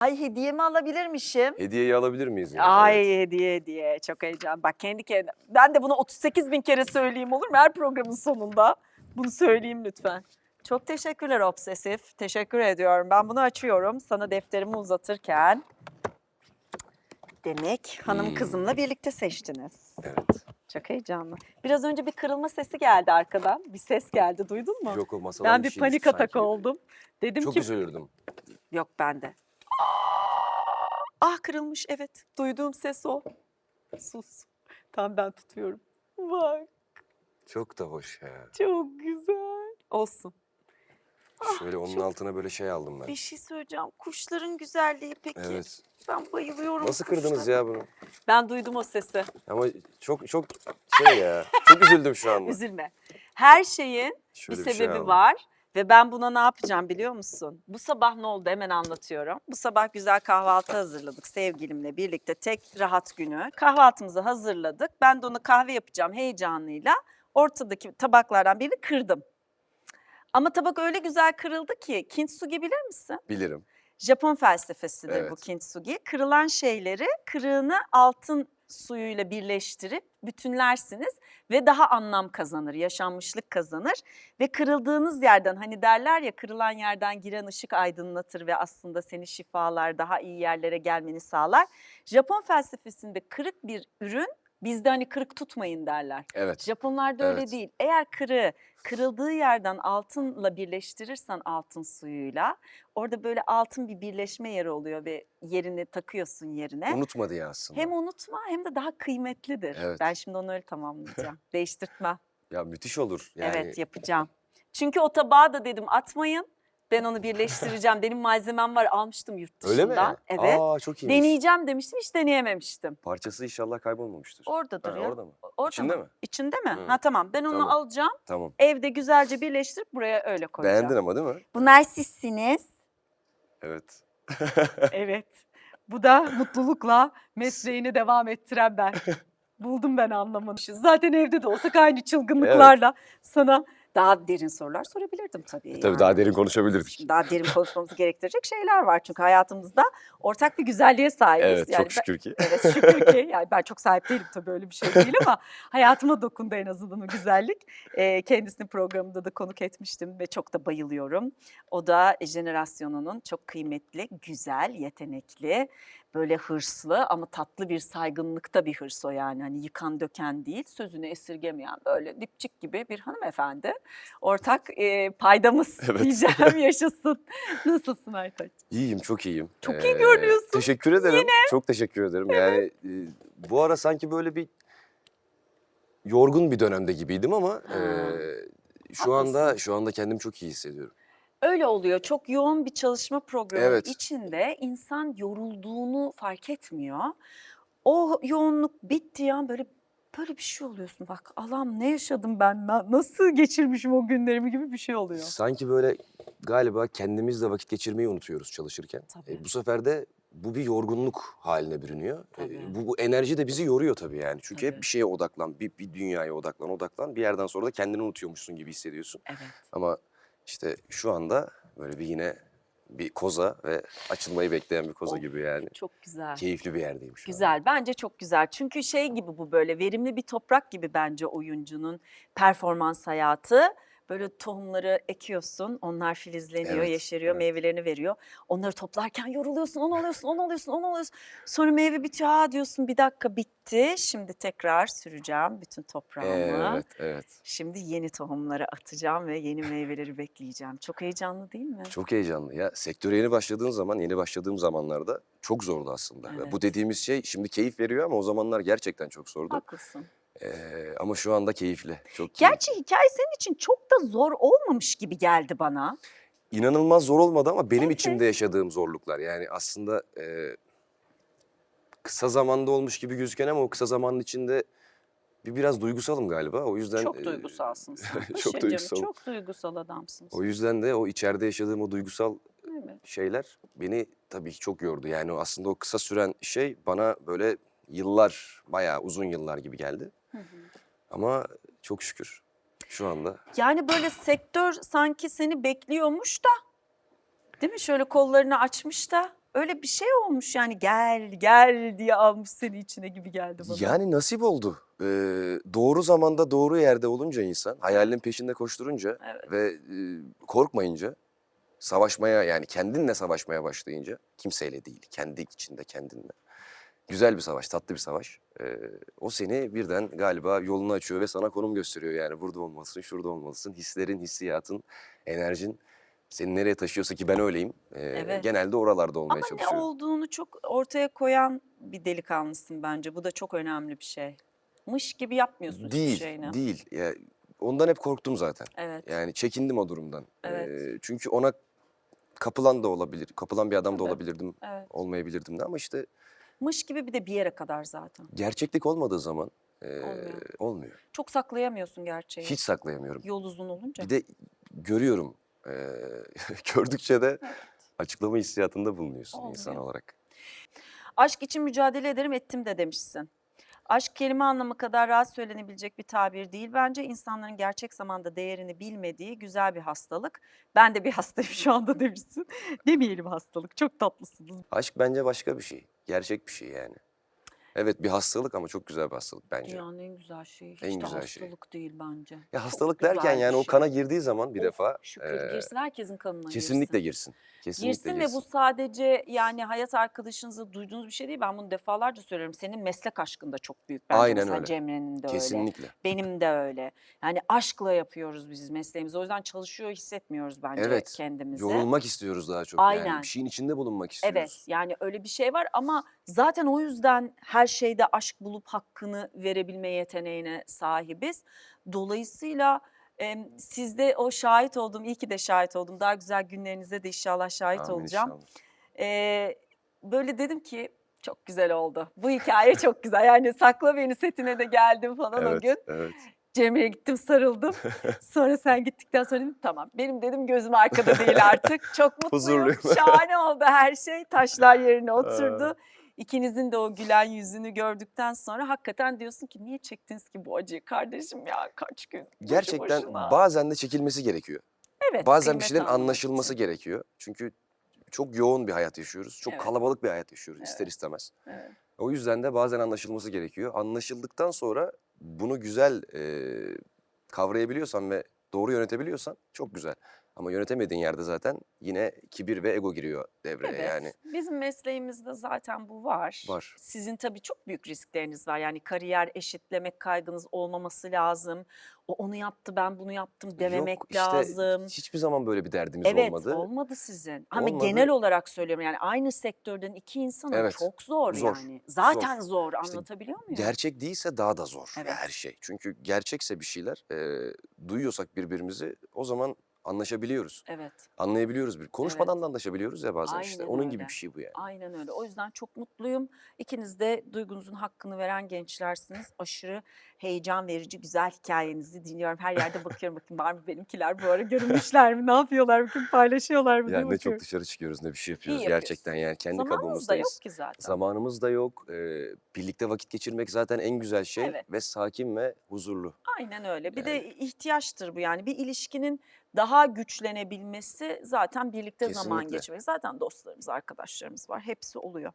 Ay hediyemi alabilirmişim. Hediyeyi alabilir miyiz? ya? Ay Evet. hediye hediye çok heyecan. Bak kendi kendine. Ben de bunu 38 bin kere söyleyeyim olur mu her programın sonunda? Bunu söyleyeyim lütfen. Çok teşekkürler Obsesif. Teşekkür ediyorum. Ben bunu açıyorum sana defterimi uzatırken. Demek hanım Hmm. kızımla birlikte seçtiniz. Evet. Çok heyecanlı. Biraz önce bir kırılma sesi geldi arkadan. Bir ses geldi duydun mu? Yok o masadan ben bir şey panik atak sanki. oldum. Dedim Çok ki üzülürdüm. Yok bende. Ah kırılmış evet. Duyduğum ses o. Sus. Tam ben tutuyorum. Bak Çok da hoş ya. çok güzel. Olsun. Şöyle onun Ah, altına böyle şey aldım ben. Bir şey söyleyeceğim. Kuşların güzelliği peki. Evet. Ben bayılıyorum. Nasıl kırdınız kuşlara. ya bunu? Ben duydum o sesi. Ama çok çok şey ya. Çok üzüldüm şu anda. Üzülme. Her şeyin Şöyle bir şey sebebi aldım. var. Ve ben buna ne yapacağım biliyor musun? Bu sabah ne oldu hemen anlatıyorum. Bu sabah güzel kahvaltı hazırladık sevgilimle birlikte tek rahat günü. Kahvaltımızı hazırladık. Ben de ona kahve yapacağım heyecanıyla. Ortadaki tabaklardan birini kırdım. Ama tabak öyle güzel kırıldı ki kintsugi bilir misin? Bilirim. Japon felsefesidir bu Evet. kintsugi. Kırılan şeyleri kırığını altın suyuyla birleştirip bütünlersiniz ve daha anlam kazanır, yaşanmışlık kazanır ve kırıldığınız yerden hani derler ya kırılan yerden giren ışık aydınlatır ve aslında seni şifalar, daha iyi yerlere gelmeni sağlar. Japon felsefesinde kırık bir ürün bizde hani kırık tutmayın derler. Evet. Japonlarda öyle Evet. değil. Eğer kırığı kırıldığı yerden altınla birleştirirsen altın suyuyla orada böyle altın bir birleşme yeri oluyor ve yerini takıyorsun yerine. Unutma diye aslında. Hem unutma hem de daha kıymetlidir. Evet. Ben şimdi onu öyle tamamlayacağım. Değiştirtmem. Ya müthiş olur. Yani Evet yapacağım. Çünkü o tabağı da dedim atmayın. Ben onu birleştireceğim. Benim malzemem var almıştım yurt Öyle dışından. mi? Evet. Aa çok iyiymiş. Deneyeceğim demiştim hiç deneyememiştim. Parçası inşallah kaybolmamıştır. Orada Ha, duruyor. orada mı? Orada İçinde mı? mi? İçinde mi? Hı. Ha tamam. Ben onu Tamam. alacağım. Tamam. Evde güzelce birleştirip buraya öyle koyacağım. Beğendin ama değil mi? Bunlar sizsiniz. Evet. Evet. Bu da mutlulukla mesleğini devam ettiren ben. Buldum ben anlamını. Zaten evde de olsak aynı çılgınlıklarla sana daha derin sorular sorabilirdim tabii. Tabii yani. daha derin konuşabilirdik. Daha derin konuşmamızı gerektirecek şeyler var çünkü hayatımızda ortak bir güzelliğe sahibiz. Evet Yani çok ben- şükür ki. Evet şükür ki yani ben çok sahip değilim tabii öyle bir şey değil ama hayatıma dokundu en azından o güzellik. Ee, kendisini programında da konuk etmiştim ve çok da bayılıyorum. O da jenerasyonunun çok kıymetli, güzel, yetenekli, böyle hırslı ama tatlı bir saygınlıkta bir hırs o yani. Hani yıkan döken değil, sözünü esirgemeyen böyle dipçik gibi bir hanımefendi. Ortak e, paydamız Evet. diyeceğim yaşasın. Nasılsın Aytaç? İyiyim, çok iyiyim. Çok iyi görünüyorsun. Teşekkür ederim. Çok teşekkür ederim. Yani e, bu ara sanki böyle bir yorgun bir dönemde gibiydim ama Ha. e, şu anda Haklısın. şu anda kendimi çok iyi hissediyorum. Öyle oluyor. Çok yoğun bir çalışma programı Evet. içinde insan yorulduğunu fark etmiyor. O yoğunluk bittiği an böyle böyle bir şey oluyorsun. Bak Allah'ım ne yaşadım ben? na- Nasıl geçirmişim o günlerimi gibi bir şey oluyor. Sanki böyle galiba kendimizle vakit geçirmeyi unutuyoruz çalışırken. Tabii. E, bu sefer de bu bir yorgunluk haline bürünüyor. E, bu, bu enerji de bizi yoruyor tabii yani. Çünkü Tabii. hep bir şeye odaklan, bir, bir dünyaya odaklan, odaklan. Bir yerden sonra da kendini unutuyormuşsun gibi hissediyorsun. Evet. Ama işte şu anda böyle bir yine bir koza ve açılmayı bekleyen bir koza Of, gibi yani. Çok güzel. Keyifli bir an. Güzel. Bence çok güzel. Çünkü şey gibi bu böyle verimli bir toprak gibi bence oyuncunun performans hayatı. Böyle tohumları ekiyorsun, onlar filizleniyor, Evet, yeşeriyor, evet. meyvelerini veriyor. Onları toplarken yoruluyorsun, onu alıyorsun, onu alıyorsun, onu alıyorsun. Sonra meyve bitiyor, ha diyorsun bir dakika bitti. Şimdi tekrar süreceğim bütün toprağımı. Evet, evet. Şimdi yeni tohumları atacağım ve yeni meyveleri bekleyeceğim. Çok heyecanlı değil mi? Çok heyecanlı. Ya sektöre yeni başladığın zaman, yeni başladığım zamanlarda çok zordu aslında. Ve Evet. Bu dediğimiz şey şimdi keyif veriyor ama o zamanlar gerçekten çok zordu. Haklısın. Ee, ama şu anda keyifli. Çok iyi. Gerçi hikaye senin için çok da zor olmamış gibi geldi bana. İnanılmaz zor olmadı ama benim Evet. içimde yaşadığım zorluklar. Yani aslında e, kısa zamanda olmuş gibi gözüken ama o kısa zamanın içinde bir biraz duygusalım galiba. O yüzden Çok e, duygusalsın sen. çok Paşacığım, duygusalım. Çok duygusal adamsın sen. O yüzden de o içeride yaşadığım o duygusal Evet. şeyler beni tabii ki çok yordu. Yani o aslında o kısa süren şey bana böyle yıllar, bayağı uzun yıllar gibi geldi. Hı hı. Ama çok şükür şu anda Yani böyle sektör sanki seni bekliyormuş da değil mi? Şöyle kollarını açmış da öyle bir şey olmuş yani gel gel diye almış seni içine gibi geldi bana. Yani nasip oldu. Ee, doğru zamanda doğru yerde olunca insan, hayalinin peşinde koşturunca Evet. ve e, korkmayınca, savaşmaya yani kendinle savaşmaya başlayınca, kimseyle değil, kendi içinde kendinle. Güzel bir savaş, tatlı bir savaş. Ee, o seni birden galiba yolunu açıyor ve sana konum gösteriyor. Yani burada olmalısın, şurada olmalısın. Hislerin, hissiyatın, enerjin seni nereye taşıyorsa ki ben öyleyim. ee, Evet. Genelde oralarda olmaya Ama ne çalışıyorum. olduğunu çok ortaya koyan bir delikanlısın bence. Bu da çok önemli bir şey. Mış gibi yapmıyorsun hiçbir Değil, şeyini. değil. Ya, ondan hep korktum zaten. Evet. Yani çekindim o durumdan. Evet. Ee, çünkü ona kapılan da olabilir, kapılan bir adam da Tabii. olabilirdim, Evet. olmayabilirdim de ama işte Mış gibi bir de bir yere kadar zaten. gerçeklik olmadığı zaman e, Olmuyor. olmuyor. Çok saklayamıyorsun gerçeği. Hiç saklayamıyorum. Yol uzun olunca. Bir de görüyorum. e, gördükçe de Evet. açıklama hissiyatında bulunuyorsun insan Olmuyor. olarak. Aşk için mücadele ederim ettim de demişsin. Aşk kelime anlamı kadar rahat söylenebilecek bir tabir değil bence. İnsanların gerçek zamanda değerini bilmediği güzel bir hastalık. Ben de bir hastayım şu anda demişsin. Demeyelim hastalık. Çok tatlısınız. Aşk bence başka bir şey. Gerçek bir şey yani. Evet bir hastalık ama çok güzel bir hastalık bence. Dünyanın en güzel şeyi. Hiç En de güzel şey. hastalık değil bence. Ya hastalık derken yani o şey. kana girdiği zaman bir Of, defa Şükür e, girsin herkesin kanına kesinlikle girsin. girsin. Kesinlikle Girsin ve bu sadece yani hayat arkadaşınızı duyduğunuz bir şey değil. Ben bunu defalarca söylüyorum. Senin meslek aşkın da çok büyük bence. Aynen öyle. Cemre'nin de öyle. Kesinlikle. Benim de öyle. Yani aşkla yapıyoruz biz mesleğimizi. O yüzden çalışıyor hissetmiyoruz bence Evet, kendimizi. Yorulmak istiyoruz daha çok yani. Aynen. Bir şeyin içinde bulunmak istiyoruz. Evet yani öyle bir şey var ama zaten o yüzden her şeyde aşk bulup hakkını verebilme yeteneğine sahibiz. Dolayısıyla em, sizde o şahit oldum, iyi ki de şahit oldum. Daha güzel günlerinize de inşallah şahit Amin olacağım. inşallah. Ee, böyle dedim ki çok güzel oldu. Bu hikaye çok güzel. Yani sakla beni setine de geldim falan o Evet, gün. evet. Cemre'ye gittim sarıldım. Sonra sen gittikten sonra dedim tamam benim dedim gözüm arkada değil artık. Çok mutluyum. Huzurluyum. Şahane oldu her şey. Taşlar yerine oturdu. İkinizin de o gülen yüzünü gördükten sonra hakikaten diyorsun ki niye çektiniz ki bu acıyı kardeşim ya kaç gün boşu Gerçekten boşuna. bazen de çekilmesi gerekiyor. evet, Bazen bir kıymet şeylerin anlamak anlaşılması için. gerekiyor. Çünkü çok yoğun bir hayat yaşıyoruz. Çok Evet. kalabalık bir hayat yaşıyoruz ister istemez. Evet. O yüzden de bazen anlaşılması gerekiyor. Anlaşıldıktan sonra bunu güzel e, kavrayabiliyorsan ve doğru yönetebiliyorsan çok güzel. Ama yönetemediğin yerde zaten yine kibir ve ego giriyor devreye Evet. yani. Bizim mesleğimizde zaten bu var. Var. Sizin tabii çok büyük riskleriniz var. Yani kariyer eşitlemek kaygınız olmaması lazım. O onu yaptı ben bunu yaptım dememek Yok işte lazım. hiçbir zaman böyle bir derdimiz Evet olmadı. olmadı sizin. Ama Olmadı. genel olarak söylüyorum yani aynı sektörden iki insanın Evet, çok zor, zor, yani. Zaten zor, anlatabiliyor muyum? Gerçek değilse daha da zor Evet. her şey. Çünkü gerçekse bir şeyler e, duyuyorsak birbirimizi o zaman anlaşabiliyoruz. Evet. Anlayabiliyoruz bir. Konuşmadan da anlaşabiliyoruz ya bazen işte. Aynen Onun öyle. gibi bir şey bu yani. Aynen öyle. O yüzden çok mutluyum. İkiniz de duygunuzun hakkını veren gençlersiniz. Aşırı heyecan verici, güzel hikayenizi dinliyorum. Her yerde bakıyorum bakayım var mı benimkiler bu ara görünmüşler mi? Ne yapıyorlar? Bakın paylaşıyorlar mı? Yani ne çok bakıyorum. dışarı çıkıyoruz ne bir şey yapıyoruz yapıyorsun. gerçekten yani kendi Zamanımız da kabuğumuzdayız. yok ki zaten. Zamanımız da yok. Ee, birlikte vakit geçirmek zaten en güzel şey Evet. ve sakin ve huzurlu. Aynen öyle. Bir de ihtiyaçtır bu yani. Bir ilişkinin daha güçlenebilmesi zaten birlikte zaman Kesinlikle. geçirmek. Zaten dostlarımız, arkadaşlarımız var. Hepsi oluyor.